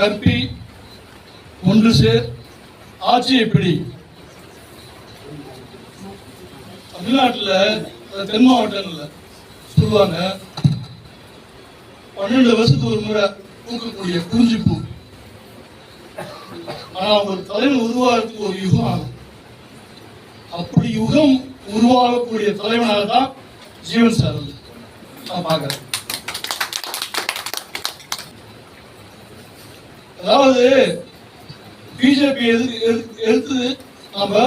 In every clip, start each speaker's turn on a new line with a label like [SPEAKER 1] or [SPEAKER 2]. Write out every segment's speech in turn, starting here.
[SPEAKER 1] கற்பி ஒன்று சேர் ஆட்சியை பிடி தமிழ்நாட்டில் தென் மாவட்டங்களில் சொல்லுவாங்க பன்னெண்டு வருஷத்துக்கு ஒரு முறை பூக்கக்கூடிய குறிஞ்சிப்பூ. ஆனா ஒரு தலைவன் உருவாகிறதுக்கு ஒரு யுகம் ஆகும் அப்படி யுகம் உருவாகக்கூடிய தலைவனாக தான் ஜீவன் சார் நான் பார்க்குறேன். அதாவது பிஜேபி எடுத்து நம்ம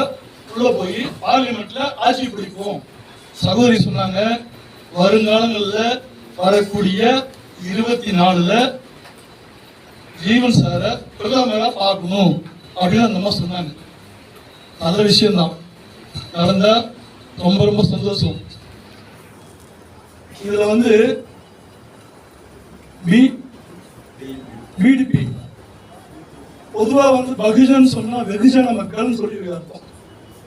[SPEAKER 1] உள்ள போய் பார்லிமெண்ட்ல ஆட்சி பிடிப்போம். சகோதரி சொன்னாங்க வருங்காலங்களில் வரக்கூடிய இருபத்தி நாலுல ஜீவன் சாரை பிரதமரா பார்க்கணும் அப்படின்னு அந்த அம்மா சொன்னாங்க. நல்ல விஷயம்தான். நடந்தா ரொம்ப ரொம்ப சந்தோஷம். இதுல வந்து பி பிடிபி பொதுவா வந்து பகுஜன் சொன்னா வெகுஜன மக்கள்னு சொல்லி அர்த்தம்.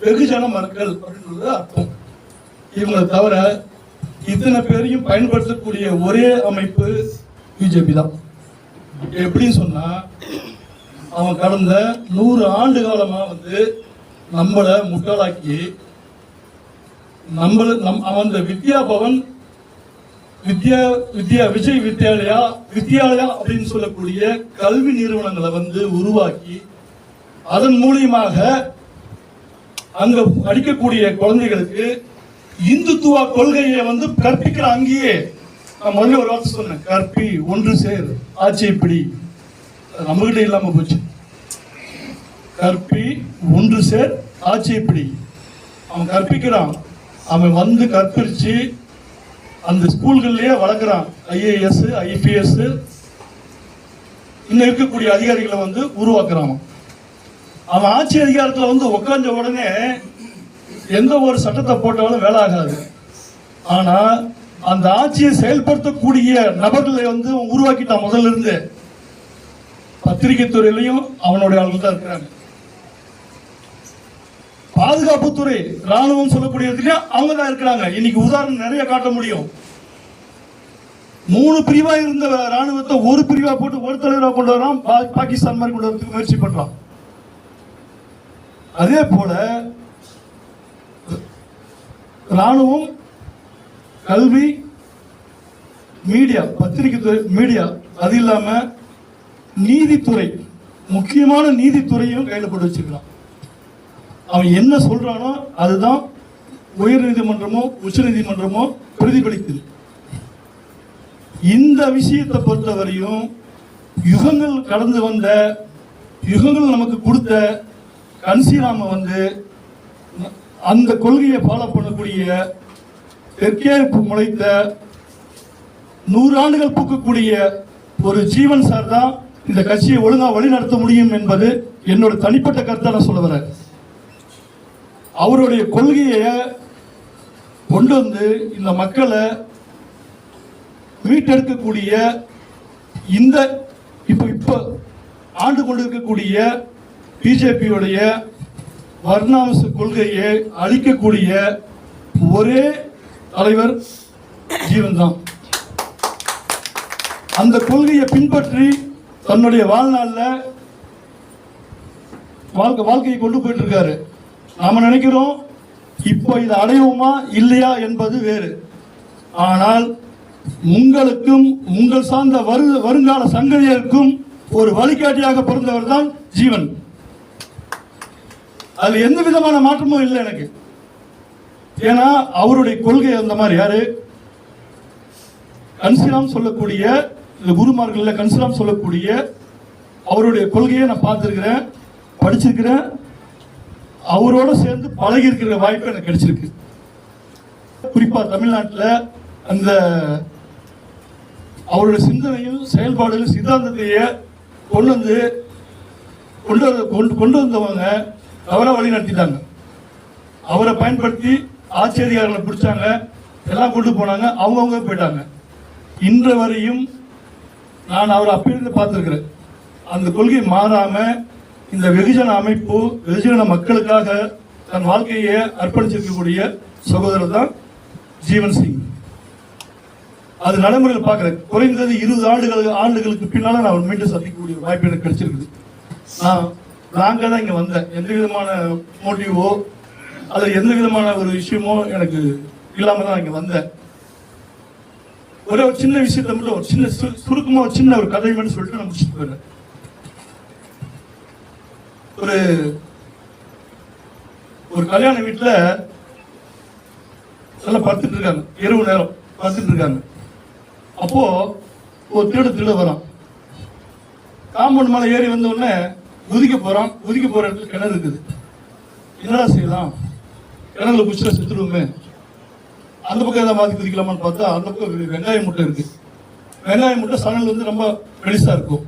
[SPEAKER 1] வெகுஜன மக்கள் அப்படின்றது அர்த்தம். இவங்களை தவிர இத்தனை பேரையும் பயன்படுத்தக்கூடிய ஒரே அமைப்பு பிஜேபி தான். எப்படின்னு சொன்னா அவன் கடந்த நூறு ஆண்டு காலமா வந்து நம்மளை முட்டாளாக்கி நம்மள நம் அவன் அந்த வித்யா பவன் வித்யா வித்யா விஜய் வித்யாலயா வித்யாலயா அப்படின்னு சொல்லக்கூடிய கல்வி நிறுவனங்களை வந்து உருவாக்கி அதன் மூலியமாக அங்க படிக்கக்கூடிய குழந்தைகளுக்கு இந்துத்துவ கொள்கையை வந்து கற்பிக்கிற அங்கேயே நான் முதல்ல ஒரு வார்த்தை சொன்னேன் கற்பி ஒன்று சேர் ஆட்சி இப்படி. நம்ம இல்லாம போச்சு. கற்பி ஒன்று சேர் ஆட்சி இப்படி. அவன் கற்பிக்கிறான். அவன் வந்து கற்பிச்சு அந்த ஸ்கூல்கள்லயே வளர்க்குறான் ஐஏஎஸ் ஐபிஎஸ் இன்னும் இருக்கக்கூடிய அதிகாரிகளை வந்து உருவாக்குறான் அவன். ஆட்சி அதிகாரத்தில் வந்து உட்காந்த உடனே எந்த ஒரு சட்டத்தை போட்டாலும் வேலை ஆகாது. ஆனால் அந்த ஆட்சியை செயல்படுத்தக்கூடிய நபர்களை வந்து உருவாக்கிட்டான் முதல்ல இருந்து. பத்திரிகை துறையிலையும் அவனுடைய ஆளுகள் தான் இருக்கிறாங்க. பாதுகாப்புத்துறை ராணுவம் சொல்லக்கூடியதுலயும் அவங்க தான் இருக்கிறாங்க. இன்னைக்கு உதாரணம் நிறைய காட்ட முடியும். மூணு பிரிவா இருந்த ராணுவத்தை ஒரு பிரிவா போட்டு ஒரு தலைவராக கொண்டு வரான். பா- பாகிஸ்தான் மாதிரி கொண்டு வரதுக்கு முயற்சி பண்றான். அதே போல ராணுவம் கல்வி மீடியா பத்திரிகை துறை மீடியா அது இல்லாம நீதித்துறை முக்கியமான நீதித்துறையும் கையில் போட்டு வச்சிருக்கலாம் அவன் என்ன சொல்றானோ அதுதான் உயர் நீதிமன்றமோ உச்ச நீதிமன்றமோ பிரதிபலிக்குது. இந்த விஷயத்தை பொறுத்தவரையும் யுகங்கள் கடந்து வந்த யுகங்கள் நமக்கு கொடுத்த கன்சிராம வந்து அந்த கொள்கையை ஃபாலோ பண்ணக்கூடிய தெற்கே முளைத்த நூறாண்டுகள் பூக்கக்கூடிய ஒரு ஜீவன் சார் தான் இந்த கட்சியை ஒழுங்காக வழிநடத்த முடியும் என்பது என்னோட தனிப்பட்ட கருத்தை நான் சொல்ல வரேன். அவருடைய கொள்கையை கொண்டு வந்து இந்த மக்களை மீட்டெடுக்கக்கூடிய இந்த இப்போ இப்போ ஆண்டு கொண்டிருக்கக்கூடிய பிஜேபியுடைய வர்ணாம்ச கொள்கையை அழிக்கக்கூடிய ஒரே தலைவர் ஜீவன்தான். அந்த கொள்கையை பின்பற்றி தன்னுடைய வாழ்நாளில் வாழ்க்கை வாழ்க்கையை கொண்டு போயிட்டு இருக்காரு. நாம நினைக்கிறோம் இப்போ இதை அடைவோமா இல்லையா என்பது வேறு. ஆனால் உங்களுக்கும் உங்கள் சார்ந்த வரு வருங்கால சங்கதியருக்கும் ஒரு வழிகாட்டியாக பிறந்தவர் தான் ஜீவன். அதில் எந்த விதமான மாற்றமும் இல்லை எனக்கு. ஏன்னா அவருடைய கொள்கை அந்த மாதிரி. யாரு? கன்சிராம் சொல்லக்கூடிய இந்த குருமார்கள்ல கன்சிராம் சொல்லக்கூடிய அவருடைய கொள்கையை நான் பார்த்துருக்கிறேன் படிச்சிருக்கிறேன். அவரோட சேர்ந்து பழகி இருக்கிற வாய்ப்பு எனக்கு கிடைச்சிருக்கு. குறிப்பாக தமிழ்நாட்டில் அந்த அவருடைய சிந்தனையும் செயல்பாடுகளும் சித்தாந்தத்தையே கொண்டு வந்து கொண்டு வந்த கொண்டு கொண்டு வந்தவங்க அவரை வழி நடத்திட்டாங்க. அவரை பயன்படுத்தி ஆட்சியதிகாரிகளை பிடிச்சாங்க எல்லாம் கொண்டு போனாங்க அவங்கவுங்க போயிட்டாங்க. இன்று வரையும் நான் அவரை அப்பிருந்து பார்த்துருக்குறேன். அந்த கொள்கை மாறாமல் இந்த வெகுஜன அமைப்பு வெகுஜன மக்களுக்காக தன் வாழ்க்கையை அர்ப்பணிச்சிருக்கக்கூடிய சகோதரர் தான் ஜீவன் சிங். அது நடைமுறையில் பார்க்குறேன் குறைந்தது இருபது ஆண்டுகள் ஆண்டுகளுக்கு பின்னால் நான் மீண்டும் சந்திக்கக்கூடிய வாய்ப்பு எனக்கு கிடைச்சிருக்குது. நான் நாங்கள் தான் இங்கே வந்தேன். எந்த விதமான மோட்டிவோ அதில் எந்த விதமான ஒரு விஷயமோ எனக்கு இல்லாமல் தான் இங்கே வந்தேன். ஒரே ஒரு சின்ன விஷயத்தை மட்டும் ஒரு சின்ன சு- ஒரு சின்ன ஒரு கதை மட்டும் சொல்லிட்டு நான் முடிச்சுட்டு போயிடுறேன். ஒரு ஒரு கல்யாண வீட்டுல நல்லா படுத்துட்டு இருக்காங்க. இரவு நேரம் படுத்துட்டு இருக்காங்க. அப்போ ஒரு திருட திருட வரான் காம்பவுண்ட் மேலே ஏறி வந்த உடனே குதிக்க போறான். குதிக்க போற இடத்துல கிணறு இருக்குது. என்னடா செய்யலாம்? கிணறுல குச்சில செத்துடுவோமே. அந்த பக்கம் ஏதாவது மாதிரி குதிக்கலாமான்னு பார்த்தா அந்த பக்கம் வெங்காய முட்டை இருக்கு. வெங்காய முட்டை சணல் வந்து ரொம்ப பெருசா இருக்கும்.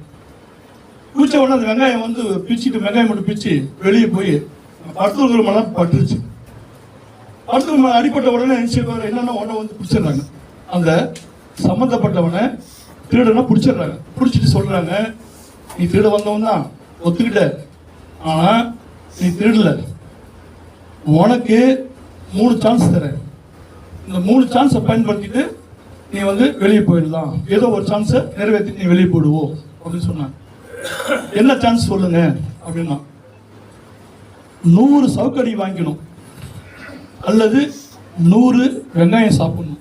[SPEAKER 1] பிடிச்ச உடனே அந்த வெங்காயம் வந்து பிச்சுட்டு வெங்காயம் மட்டும் பிச்சு வெளியே போய் படுத்துக்கிற மலம் பட்டுருச்சு. படுத்து அடிப்பட்ட உடனே நினைச்சிருக்காரு என்னன்னா உடனே வந்து பிடிச்சிடுறாங்க. அந்த சம்மந்தப்பட்டவனை திருடனை பிடிச்சிடுறாங்க. பிடிச்சிட்டு சொல்றாங்க நீ திருட வந்தவன் தான் ஒத்துக்கிட்ட. ஆனா நீ திருடல. உனக்கு மூணு சான்ஸ் தரேன். இந்த மூணு சான்ஸை பயன்படுத்திட்டு நீ வந்து வெளியே போயிடலாம். ஏதோ ஒரு சான்ஸை நிறைவேற்றி நீ வெளியே போடுவோம் அப்படின்னு சொன்னாங்க. என்ன சான்ஸ் சொல்லுங்க? அப்படின்னா நூறு சவுக்கடி வாங்கிக்கணும். அல்லது நூறு வெங்காயம் சாப்பிடணும்.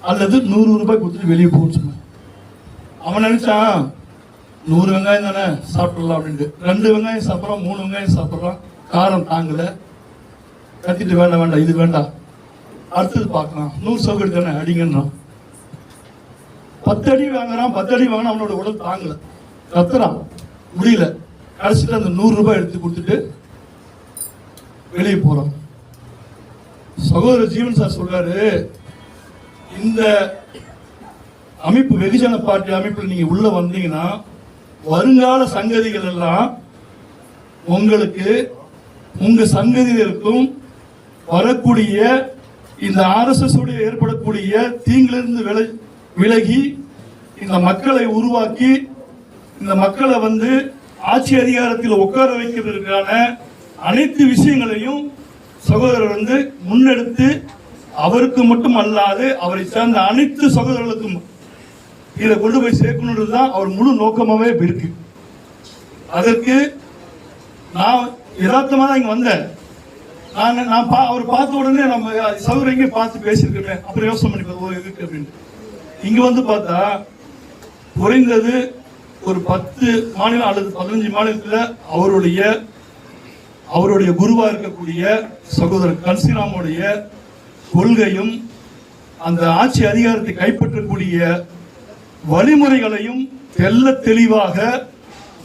[SPEAKER 1] அல்லது நூறு ரூபாய் கொடுத்துட்டு வெளியே போகணும்னு சொன்னான் அவன் நினைச்சான் நூறு வெங்காயம் தானே சாப்பிடலாம் அப்படின்ட்டு. ரெண்டு வெங்காயம் சாப்பிட்றான் மூணு வெங்காயம் சாப்பிட்றான் காரம் தாங்கல. கத்திட்டு வேண்டாம் வேண்டாம் இது வேண்டாம். அடுத்தது பார்க்கலாம். நூறு சவுக்கடி தானே அடிங்கன்றான். பத்து அடி வாங்குறான் பத்து அடி வாங்கினா அவனோட உடல் தாங்கல. கத்துறான். முடியல. கடைசியில் அந்த நூறு ரூபாய் எடுத்து கொடுத்துட்டு வெளியே போகிறோம் சகோதரர் ஜீவன் சார் சொல்றாரு இந்த அமைப்பு வெகுஜன பார்ட்டி அமைப்பில் நீங்க உள்ள வந்தீங்கன்னா வருங்கால சங்கதிகள் எல்லாம் உங்களுக்கு உங்க சங்கதிகளுக்கும் வரக்கூடிய இந்த ஆர்எஸ்எஸ் உடைய ஏற்படக்கூடிய தீங்கிலிருந்து விலகி இந்த மக்களை உருவாக்கி இந்த மக்களை வந்து ஆட்சி அதிகாரத்தில் உட்கார வைக்கிறதுக்கான அனைத்து விஷயங்களையும் சகோதரர் வந்து முன்னெடுத்து அவருக்கு மட்டும் அல்லாது அவரை சார்ந்த அனைத்து சகோதரர்களுக்கும் இதை கொண்டு போய் சேர்க்கணுன்றது தான் அவர் முழு நோக்கமாகவே இருக்கு. அதற்கு நான் யதார்த்தமாக தான் இங்கே வந்தேன். நான் நான் பா அவர் பார்த்த உடனே நம்ம சகோதரர் பார்த்து பேசியிருக்கேன். அப்புறம் யோசனை பண்ணி ஒரு இதுக்கு அப்படின்ட்டு. இங்கே வந்து பார்த்தா குறைந்தது ஒரு பத்து மாநிலம் அல்லது பதினஞ்சு மாநிலத்தில் அவருடைய அவருடைய குருவாக இருக்கக்கூடிய சகோதரர் கன்சிராமுடைய கொள்கையும் அந்த ஆட்சி அதிகாரத்தை கைப்பற்றக்கூடிய வழிமுறைகளையும் தெல்ல தெளிவாக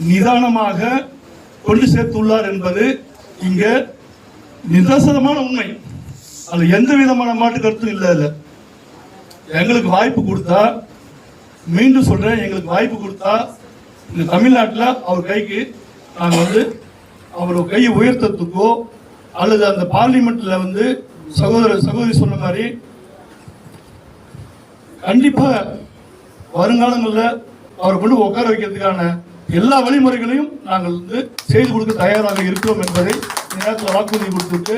[SPEAKER 1] நிதானமாக கொண்டு சேர்த்துள்ளார் என்பது இங்க நிதர்சனமான உண்மை. அது எந்த விதமான மாற்று கருத்தும் இல்லை இல்லை எங்களுக்கு வாய்ப்பு கொடுத்தா மீண்டும் சொல்றேன் எங்களுக்கு வாய்ப்பு கொடுத்தா இந்த தமிழ்நாட்டில் அவர் கைக்கு நாங்கள் வந்து அவர் கையை உயர்த்தத்துக்கோ அல்லது அந்த பார்லிமெண்ட்டில் வந்து சகோதர சகோதரி சொன்ன மாதிரி கண்டிப்பாக வருங்காலங்களில் அவரை கொண்டு உட்கார வைக்கிறதுக்கான எல்லா வழிமுறைகளையும் நாங்கள் வந்து செய்து கொடுக்க தயாராக இருக்கிறோம் என்பதை இந்த நேரத்தில் வாக்குறுதி கொடுத்துட்டு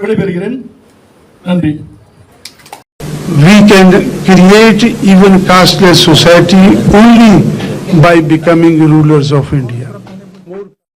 [SPEAKER 1] விடைபெறுகிறேன். நன்றி.
[SPEAKER 2] We can create even casteless society only by becoming rulers of India.